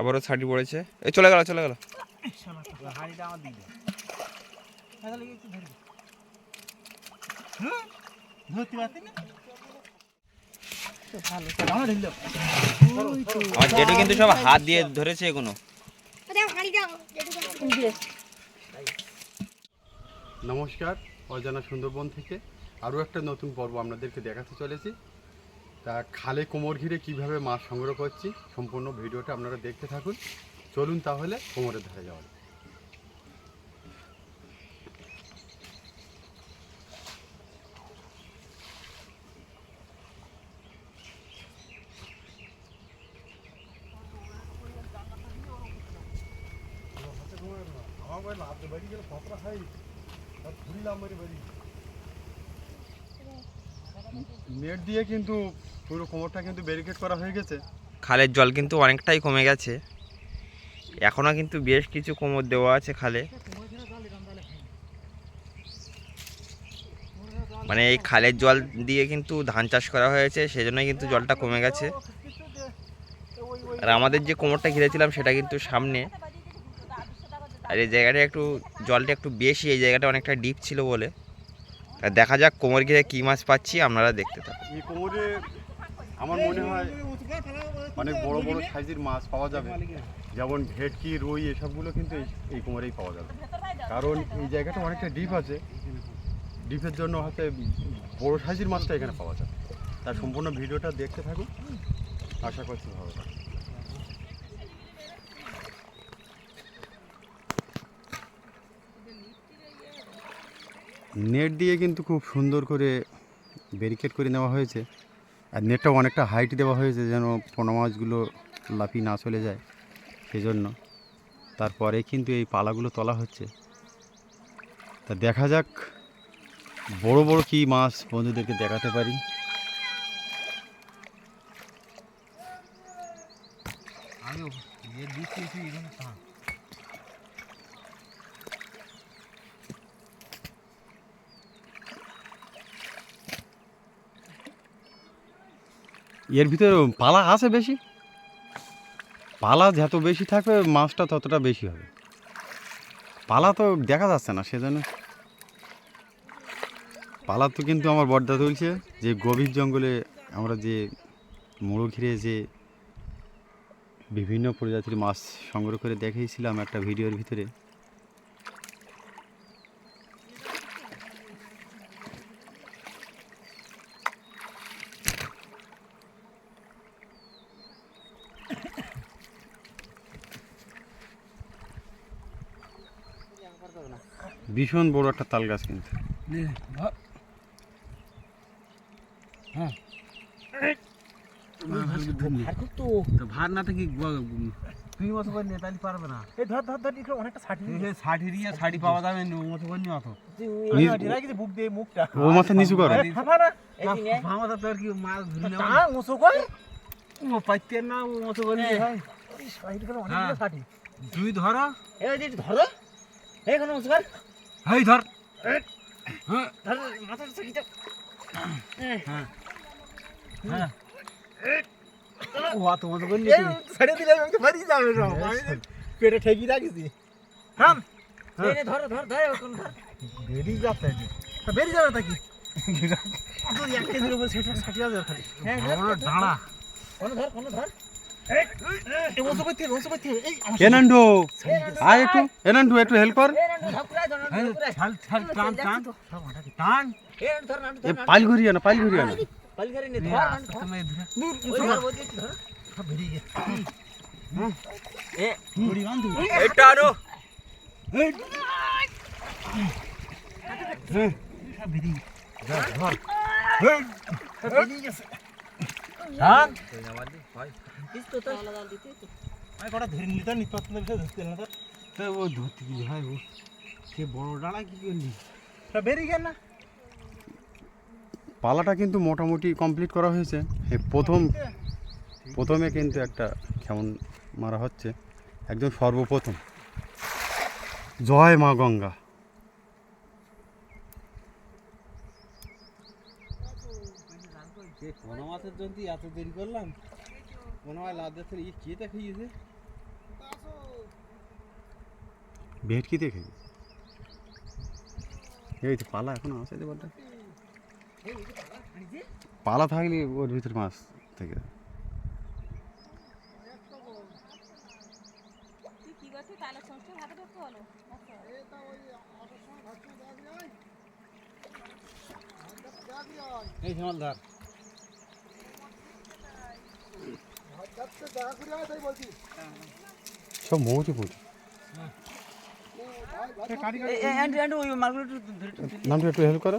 আবারও ছাড়ি পড়েছে। এই চলে গেল চলে গেল। কিন্তু সব হাত দিয়ে ধরেছে এগুলো নমস্কার, অজানা সুন্দরবন থেকে আরও একটা নতুন পর্ব আপনাদেরকে দেখাতে চলেছি। তা খালে কোমর ঘিরে কীভাবে মাছ সংগ্রহ করছি, সম্পূর্ণ ভিডিওটা আপনারা দেখতে থাকুন চলুন তাহলে কোমরের ধারে যাওয়া যাক। নেট দিয়ে কিন্তু পুরো কোমরটা কিন্তু ব্যারিকেড করা হয়ে গেছে। খালের জল কিন্তু অনেকটাই কমে গেছে। এখনও কিন্তু বেশ কিছু কোমর দেওয়া আছে খালে। মানে এই খালের জল দিয়ে কিন্তু ধান চাষ করা হয়েছে, সেজন্যই কিন্তু জলটা কমে গেছে। আর আমাদের যে কোমরটা ঘিরেছিলাম, সেটা কিন্তু সামনে। আর এই জায়গাটা একটু, জলটা একটু বেশি, এই জায়গাটা অনেকটা ডিপ ছিল বলে। আর দেখা যাক কোমর ঘিরে কী মাছ পাচ্ছি, আপনারা দেখতে থাকুন। এই কোমরে আমার মনে হয় অনেক বড় বড় সাইজের মাছ পাওয়া যাবে। যেমন ভেটকি, রুই, এসবগুলো কিন্তু এই- এই কোমরেই পাওয়া যাবে। কারণ এই জায়গাটা অনেকটা ডিপ আছে। ডিপের জন্য হয়তো বড় সাইজের মাছটা এখানে পাওয়া যাবে। তার সম্পূর্ণ ভিডিওটা দেখতে থাকুন। আশা করছি ভালো নেট দিয়ে কিন্তু খুব সুন্দর করে ব্যারিকেড করে নেওয়া হয়েছে। আর নেটটা অনেকটা হাইট দেওয়া হয়েছে যেন পোনা মাছগুলো লাফি না চলে যায় সেজন্য। তারপরে কিন্তু এই পালাগুলো তোলা হচ্ছে। তা দেখা যাক বড় বড় কি মাছ বন্ধুদেরকে দেখাতে পারি আমি এ দিচ্ছি এখানে থাম এর ভিতরে পালা আছে বেশি? পালা যত বেশি থাকবে, মাছটা ততটা বেশি হবে। পালা তো দেখা যাচ্ছে না, সেজন্য। পালা তো কিন্তু আমার বর্দা তুলছে, যে গভীর জঙ্গলে আমরা যে মুড়ো ঘিরে যে বিভিন্ন প্রজাতির মাছ সংগ্রহ করে দেখিয়েছিলাম একটা ভিডিওর ভিতরে। ভীষণ বড় একটা তাল গাছ কিন্তু ভার না থেকে তুই মতো করে নেতালি পারবে না। এই ধর ধর ধর এখানে অনেকটা ছাটি ষাটি দিয়ে শাড়ি পাওয়া যাবে না মতো করে নি অত বুক দিয়ে মুখটা। ও মাথা নিচু করো। আমাদের তো আর কি মাছ ধরি না তা কই ও পাইতে না ও মতো করে নিয়ে হয় এই করে হ্যাঁ। অনেকগুলো ছাটি ধরো। এই ধরো। এইখানে মুসো কর। ধর। ধর হ্যাঁ। এই তো পেটে ঠেকি রাখিছি। থাম। ধর ধর ধর ধর। বেরিয়ে যাচ্ছে বেরিয়ে যাবে তা কি? তুই এক কেজির উপর সেটা ছাটি আছে খালি। হ্যাঁ দাঁড়া ধর কোন ধর। এনান্ডু আয় একটু। এনান্ডু একটু হেল্প কর। পাইল ঘুরিয়ে না পাইল ঘুরিয়ে না ধরে এটা আনো আমি কটা ধরে নিতে নিত তুমি ধরতে না তো। তো ও ধরতে কি ও সে বড় ডালা কি করলি? তা বেরিয়ে গেল না। পালাটা কিন্তু মোটামুটি কমপ্লিট করা হয়েছে। প্রথম প্রথমে কিন্তু একটা কেমন মারা হচ্ছে। একদম সর্বপ্রথম। জয় মা গঙ্গা। কোনো মাছের জন্য এত দেরি করলাম মনে হয় লাভ দেখতে ই কে দেখিয়েছে ভেটকি দেখে এই তো পালা এখন আছে দেবারটা পালা থাকলে ওর ভিতর মাছ থেকে এই হেমাল ধর সব মৌজি পুঁজি নামটা একটু হেল্প করো।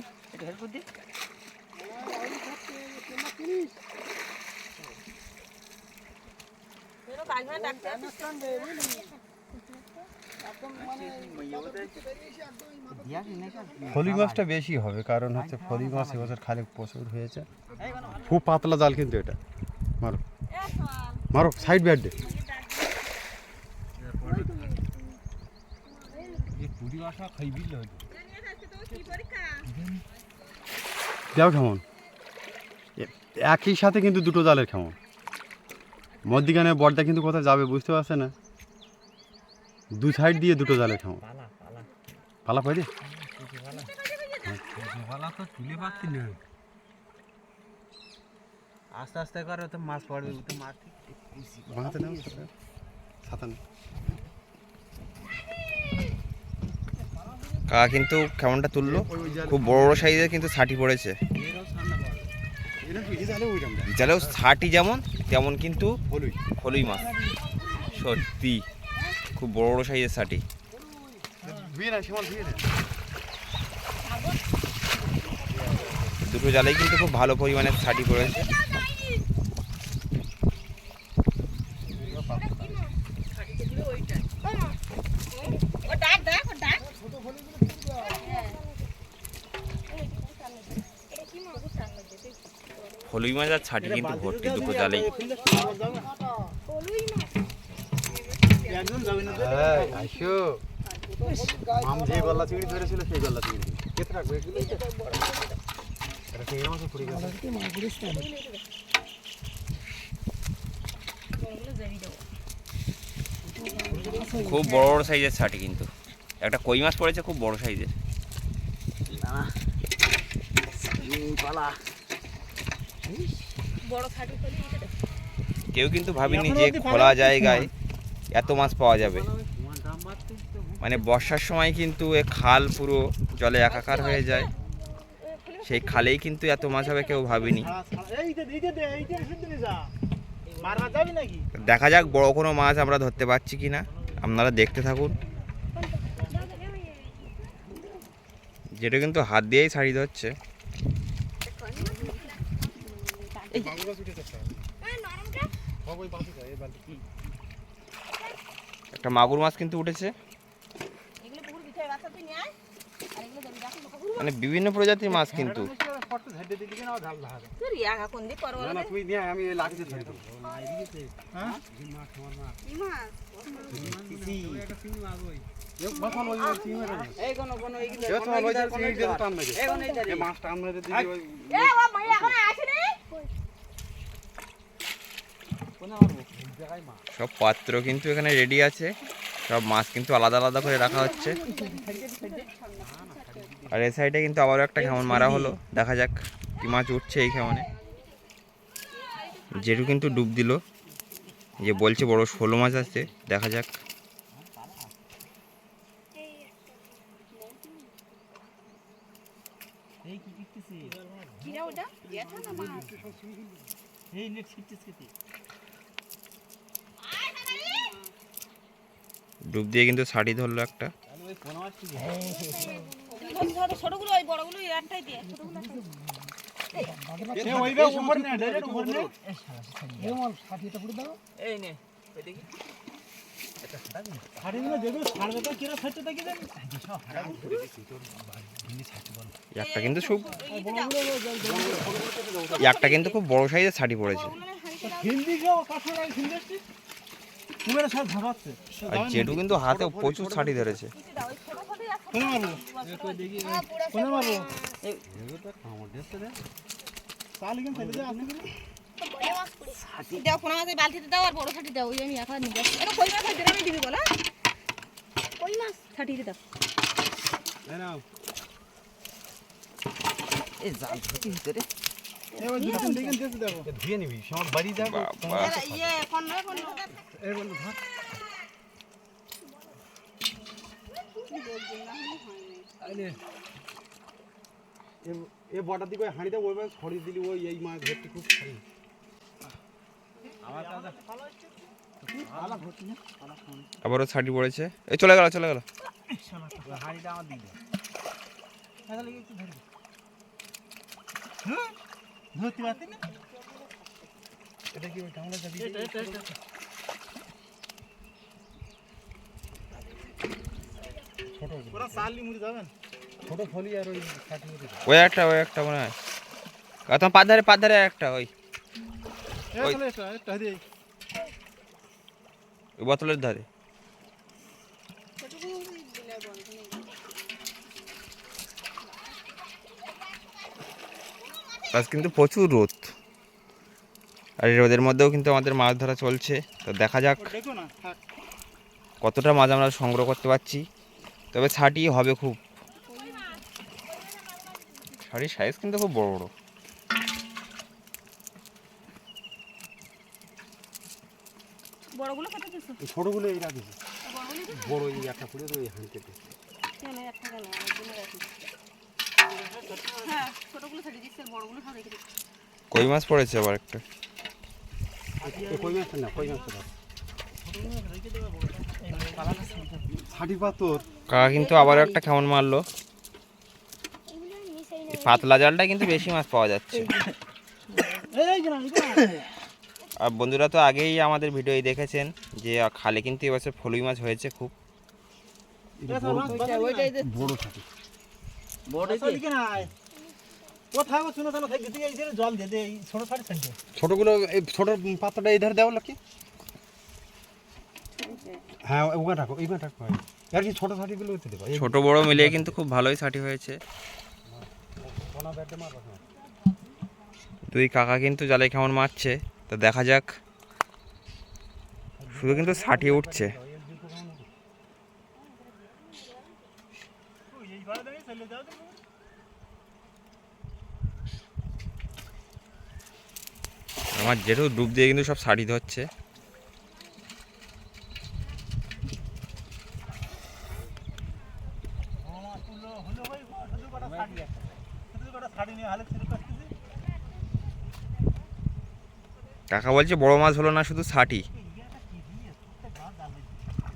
ফলি মাছটা বেশি হবে কারণ হচ্ছে ফলি মাছ এবছর খালি প্রচুর হয়েছে। খুব পাতলা জাল কিন্তু এটা। মারো। মারো সাইড ব্যাট দে। দেও কেমন এ- একই সাথে কিন্তু দুটো জালের কেমন মধ্যিখানে বড়টা কিন্তু কোথায় যাবে বুঝতে পারছে না। দু সাইড দিয়ে দুটো জালের কেমন পালা পাই ভালা তো তুলে না আস্তে আস্তে করে তো মাছ পড়বে তো মাছ দাও ছাতা নেই। কাকা কিন্তু কেমনটা তুললো খুব বড় বড় সাইজের কিন্তু ছাটি পড়েছে কি? জালেও ছাটি যেমন তেমন কিন্তু হলুই। খলুই মাছ সত্যি খুব বড় বড় সাইজের ছাটি না, নে। দুটো জালেই কিন্তু খুব ভালো পরিমাণে ছাটি পড়েছে ও ডাক ডাক ও ডাক খলুই মাছ আর ছাটি কিন্তু ভর্তি দুটো জালেই। খুব বড় বড় সাইজের ছাটি কিন্তু। একটা কই মাছ পড়েছে খুব বড় সাইজের। দেখ। কেউ কিন্তু ভাবিনি যে খোলা জায়গায় এত মাছ পাওয়া যাবে। মানে বর্ষার সময় কিন্তু এ খাল পুরো জলে একাকার হয়ে যায়। সেই খালেই কিন্তু এত মাছ হবে কেউ ভাবিনি। দেখা যাক বড় কোনো মাছ আমরা ধরতে পারছি কি না আপনারা দেখতে থাকুন। যেটা কিন্তু হাত দিয়েই ছাড়ি ধরছে। একটা মাগুর মাছ কিন্তু উঠেছে। মানে বিভিন্ন প্রজাতির মাছ কিন্তু। ফটো ঝাড়তে সব পাত্র কিন্তু এখানে রেডি আছে। সব মাছ কিন্তু আলাদা আলাদা করে রাখা হচ্ছে। আর এই সাইডে কিন্তু আবারও একটা খেমন মারা হলো। দেখা যাক কি মাছ উঠছে এই খেমনে জেঠু কিন্তু ডুব দিল। যে বলছে বড় ষোলো মাছ আছে দেখা যাক। এই কি কিছে কিরা ওটা? জ্যাঠা না মা এই নেট ডুব দিয়ে কিন্তু শাড়ি ধরলো একটা। একটা কিন্তু খুব একটা কিন্তু খুব বড় সাইজের শাড়ি পড়েছে আর জেঠু কিন্তু হাতে প্রচুর ছাটি ধরেছে দাও। কোনে মাছের বালতিতে দাও আর বড় ছাটি দাও ওই আমি একা নিয়ে যাচ্ছি এটা কই মাছ আছে আমি দিবি বলো কই মাছ ছাটিয়ে দাও এই জাল ভিতরে ধুয়ে নিবি বাড়ি ইয়ে এ বটা দিকে ওই হাঁড়িতে ওই মাছ দিলি ওই এই মাছ ধরতে খুব ভালো আবারও ছাটি পড়েছে। এই চলে গেল চলে গেল। হাঁড়িটা আমার দিকে ধরতে পারতি না? এটা কি ওই যাবি এটা এটা এটা। ছোট পুরো চাললি মুড়ি যাবেন? ছোট ফলি আর ওই কাটি ওই একটা ওই একটা মনে হয়। আর তোমার পাত ধারে পাত ধারে একটা ওই। ওই- দিয়ে। ওই বোতলের ধারে। আজ কিন্তু প্রচুর রোদ। আর এই রোদের মধ্যেও কিন্তু আমাদের মাছ ধরা চলছে। তো দেখা যাক কতটা মাছ আমরা সংগ্রহ করতে পারছি। তবে ছাটি হবে খুব। শাড়ির সাইজ কিন্তু খুব বড় বড়। বড়গুলো কত দিছো ছোটগুলো এই রাখিস। বড়গুলো বড় এই একটা করে তো এই হাঁড়িতে। কেন একটা কেন? অনেকগুলো রাখি হ্যাঁ ছোটগুলো ছাড়িয়ে দিচ্ছি বড়গুলো সব রেখে দিচ্ছি কই মাছ পড়েছে আবার একটা? কই না কই কাকা কিন্তু আবারও একটা কেমন মারলো? পাতলা জালটা কিন্তু বেশি মাছ পাওয়া যাচ্ছে। আর বন্ধুরা তো আগেই আমাদের ভিডিও দেখেছেন যে খালে কিন্তু এবছর ফলুই মাছ হয়েছে খুব। বড় থাকো। ছোটগুলো এই ছোট এই ধারে দেওয়া হ্যাঁ ওখানে রাখো এইখানে রাখো আর কি ছোট ছাটিগুলো হতে দেবো এই ছোট বড় মিলিয়ে কিন্তু খুব ভালোই ছাটি হয়েছে। দুই কাকা কিন্তু জালে কেমন মারছে তো দেখা যাক। শুধু কিন্তু ছাটিয়ে উঠছে এই ঘরে দাঁড়িয়ে চলে যাও তো। আমার জেঠু ডুব দিয়ে কিন্তু সব ধরছে। শাড়ি করতেছি কাকা বলছে বড় মাছ হলো না শুধু ছাটি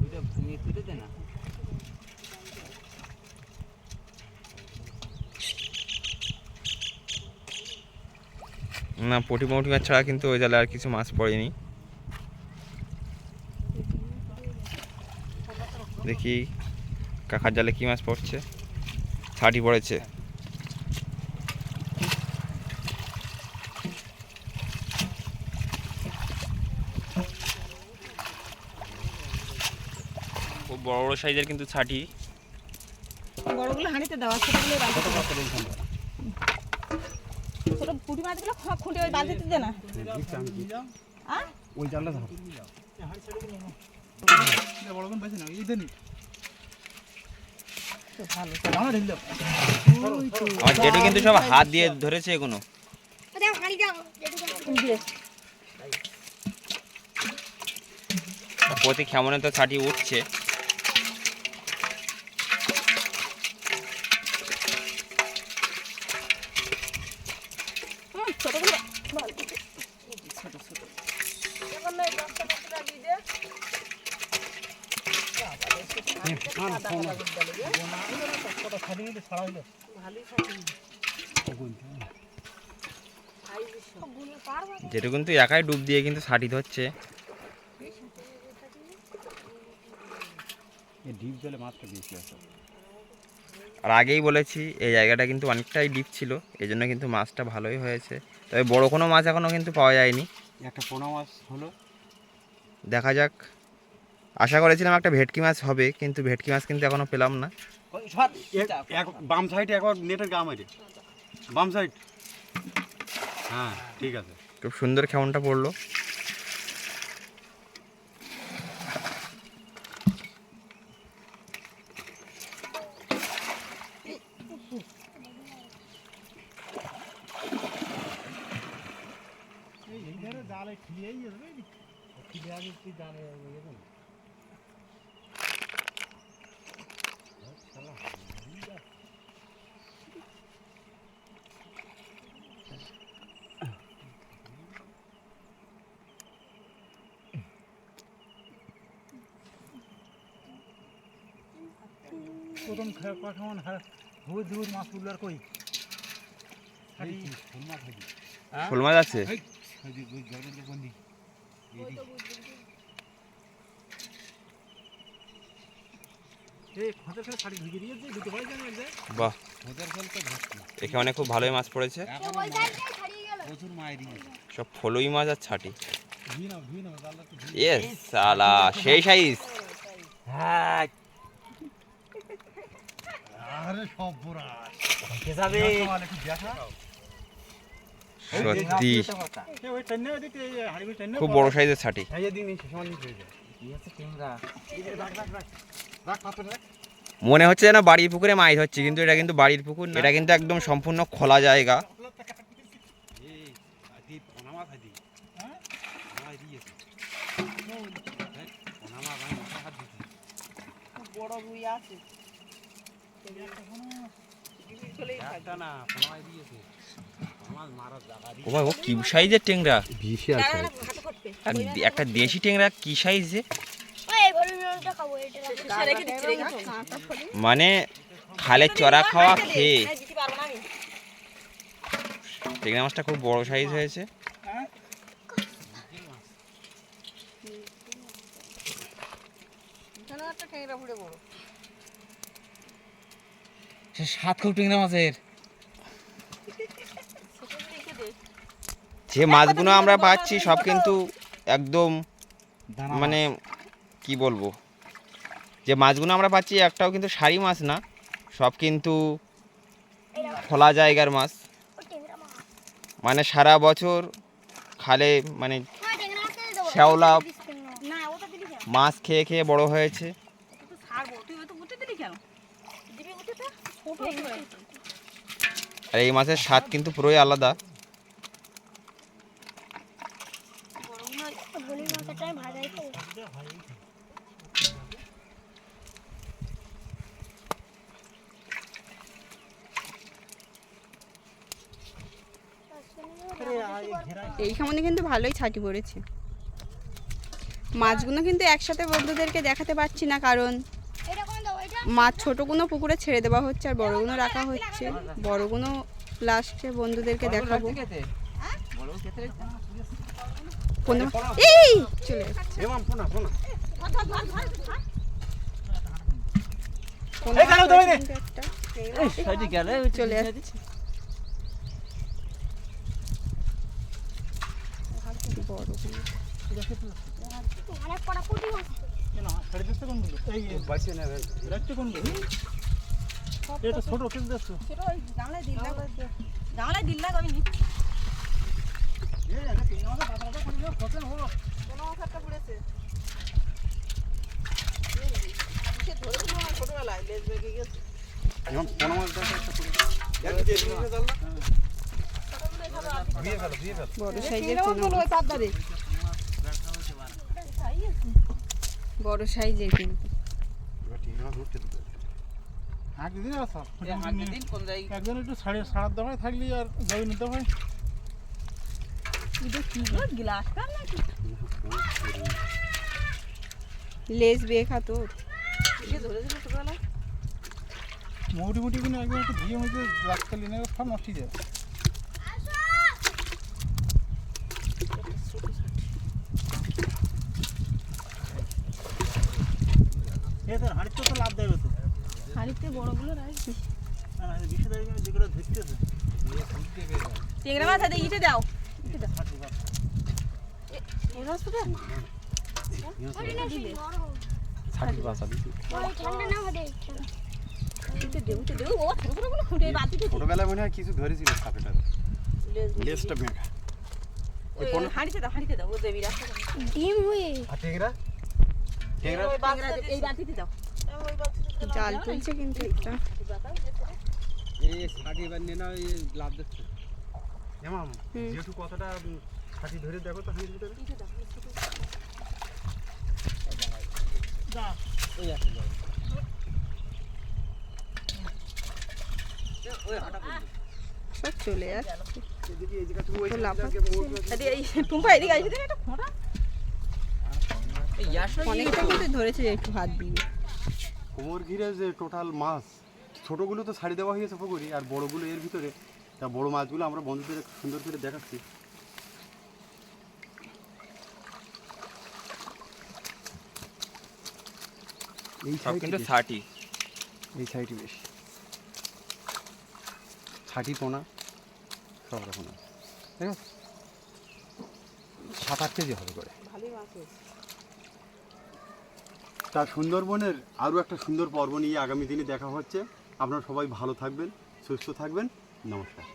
ওইটা ভূমি তুলে দে না না, পটি মৌটি মাছ ছাড়া কিন্তু ওই জালে আর কিছু মাছ পড়েনি। দেখি কাকার জালে কি মাছ পড়ছে। ছাটি পড়েছে। খুব বড় বড় সাইজের কিন্তু ছাটি। বড়গুলো হাঁড়িতে দেওয়া ছোটগুলো। ছোট পুঁটি মাছগুলো খুঁটে ওই বালতিতে দে না? ওই জালটা ধর। বড় কোন বেশি না এই দেনি ভালো ভালো ঢিল দাও আমার জেঠু কিন্তু সব হাত দিয়ে ধরেছে এগুলো প্রতি খেমনে তো ছাটি উঠছে হুম, ছোটগুলো বালতিতে ছোট ছোট এখন না এই দশটা দশটা দিয়ে দে কটা শাড়ি নিয়ে ছাড়া হইল যেটু কিন্তু একাই ডুব দিয়ে কিন্তু ছাটি ধরছে ডিপ জলে মাছটা বেশি আছে। আর আগেই বলেছি এই জায়গাটা কিন্তু অনেকটাই ডিপ ছিল এই জন্য কিন্তু মাছটা ভালোই হয়েছে। তবে বড় কোনো মাছ এখনও কিন্তু পাওয়া যায়নি। একটা পোনা মাছ হলো। দেখা যাক। আশা করেছিলাম একটা ভেটকি মাছ হবে কিন্তু ভেটকি মাছ কিন্তু এখনও পেলাম না। বাম সাইডে একবার নেটের গা মারে। বাম সাইড। হ্যাঁ ঠিক আছে। খুব সুন্দর খেমনটা পড়ল। জালে যাবে আগে তুই জালে প্রথম কখন হুদ হুদ মাছ তুললো আর কই ফুল মাছ আছে এই খতের সাথে শাড়ি ঢুকে দিয়েছে দুটো ভাই জানি এক জায়গায় বাহ এখানে খুব ভালোই মাছ পড়েছে সব ফলুই মাছ আর ছাটি এ সালা সেই সাইজ হ্যাঁ সত্যি খুব বড় সাইজের ছাটি মনে হচ্ছে যেন বাড়ির পুকুরে মাছ হচ্ছে কিন্তু এটা কিন্তু বাড়ির পুকুর না। এটা কিন্তু একদম সম্পূর্ণ খোলা জায়গা। ও ভাই ও কি সাইজের টেংরা বিশাল আর একটা দেশি টেংরা কি সাইজে? রেখে দিচ্ছি রেখে দিচ্ছি। মানে খালে চড়া খাওয়া খেয়ে। টেংরা মাছটা খুব বড় সাইজ হয়েছে। সাত খুব টিংরা মাছের। যে মাছগুলো আমরা পাচ্ছি সব কিন্তু একদম মানে কি বলব? যে মাছগুলো আমরা পাচ্ছি একটাও কিন্তু সারি মাছ না সব কিন্তু খোলা জায়গার মাছ। মানে সারা বছর খালে মানে শ্যাওলা মাছ খেয়ে খেয়ে বড় হয়েছে। আর এই মাছের স্বাদ কিন্তু পুরোই আলাদা। এই সামনে কিন্তু ভালোই ছাটি পড়েছে। মাছগুলো কিন্তু একসাথে বন্ধুদেরকে দেখাতে পারছি না, কারণ মাছ ছোটগুলো পুকুরে ছেড়ে দেওয়া হচ্ছে আর বড়গুলো রাখা হচ্ছে। বড়গুলো লাস্টে বন্ধুদেরকে দেখাবো। কোন মা- এই! চলে যাচ্ছে। চলে যাচ্ছে। বড়গুলো কেন ছেড়ে দিয়ে ফেলো দিয়ে ফেলো বড় সাইজের বড় কিন্তু কোন জায়গায়? একজন একটু সাড়ে সাড়ার দেওয়া থাকলি আর জয় নিতে হয় এটা কি গো গ্লাস কাপ নাকি লেজ সে ধরে দিল মুটি কিনে একদম একটু ধুয়ে মুখে রাখতে নেবে সব নষ্ট হয়ে তোর হাঁড়িতে তো লাভ দেবে তো। হাড়িতে বড়গুলো বিশে তারিখে যেগুলো ধরতেছে টেংরা আছে ইটে দাও এই রাস্তাটা ইটে দেও ইটে দেও ও ছোট ছোটগুলো খুঁটে বালতিতে ছোটবেলায় মনে হয় কিছু ধরেছিল সাপেটা লেজটা বেঁকা হাঁড়িতে দাও হাঁড়িতে দাও। ও দেবী রাস্তা ডিম হয়ে আর টেংরা টেংরা এই বালতিতে দাও। জাল তুলছে কিন্তু একটা এই ষাটি এবার নিয়ে নাও এই লাভ দেখছে। হুম। যেহেতু ছাতি ধরে দেখো তো হাঁড়ির ভিতরে। হাঁটা সব চলে টুম্পা এদিকে আসবে একটা অনেকটা কিন্তু ধরেছে একটু হাত দিয়ে। কোমর ঘিরে যে টোটাল মাছ ছোটোগুলো তো ছাড়ি দেওয়া হয়েছে পুকুরি আর বড়গুলো এর ভিতরে। তা বড় মাছগুলো আমরা বন্ধুদের সুন্দর করে দেখাচ্ছি। এই সব কিন্তু এই সাইডই বেশি। ছাটি পোনা সব রকম আছে। ঠিক আছে? সাত আট কেজি হবে করে। তা সুন্দরবনের আরও একটা সুন্দর পর্ব নিয়ে আগামী দিনে দেখা হচ্ছে। আপনারা সবাই ভালো থাকবেন সুস্থ থাকবেন। নমস্কার।